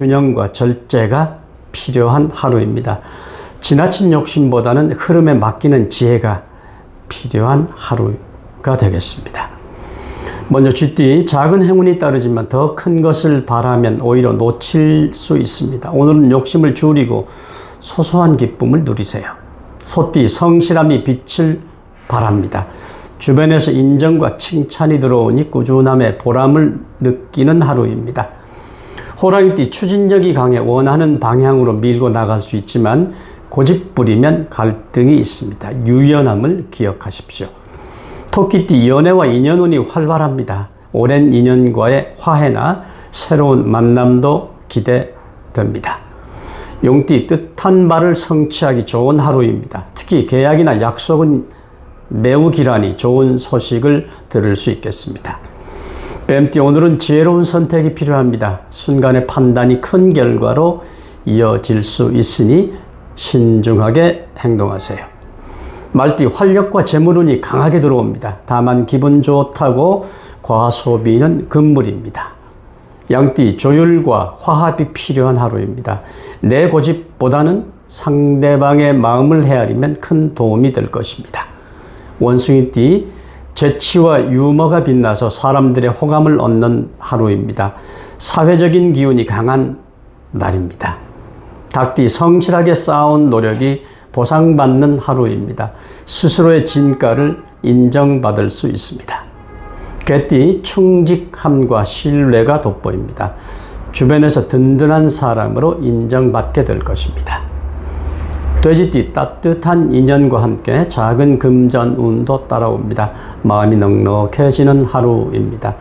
균형과 절제가 필요한 하루입니다. 지나친 욕심보다는 흐름에 맡기는 지혜가 필요한 하루가 되겠습니다. 먼저 쥐띠 작은 행운이 따르지만 더 큰 것을 바라면 오히려 놓칠 수 있습니다. 오늘은 욕심을 줄이고 소소한 기쁨을 누리세요. 소띠 성실함이 빛을 바랍니다. 주변에서 인정과 칭찬이 들어오니 꾸준함의 보람을 느끼는 하루입니다. 호랑이띠 추진력이 강해 원하는 방향으로 밀고 나갈 수 있지만 고집부리면 갈등이 있습니다. 유연함을 기억하십시오. 토끼띠 연애와 인연운이 활발합니다. 오랜 인연과의 화해나 새로운 만남도 기대됩니다. 용띠 뜻한 바를 성취하기 좋은 하루입니다. 특히 계약이나 약속은 매우 기란히 좋은 소식을 들을 수 있겠습니다. 뱀띠 오늘은 지혜로운 선택이 필요합니다. 순간의 판단이 큰 결과로 이어질 수 있으니 신중하게 행동하세요. 말띠 활력과 재물운이 강하게 들어옵니다. 다만 기분 좋다고 과소비는 금물입니다. 양띠 조율과 화합이 필요한 하루입니다. 내 고집보다는 상대방의 마음을 헤아리면 큰 도움이 될 것입니다. 원숭이띠 재치와 유머가 빛나서 사람들의 호감을 얻는 하루입니다. 사회적인 기운이 강한 날입니다. 닭띠 성실하게 쌓아온 노력이 보상받는 하루입니다. 스스로의 진가를 인정받을 수 있습니다. 개띠 충직함과 신뢰가 돋보입니다. 주변에서 든든한 사람으로 인정받게 될 것입니다. 돼지띠 따뜻한 인연과 함께 작은 금전운도 따라옵니다. 마음이 넉넉해지는 하루입니다.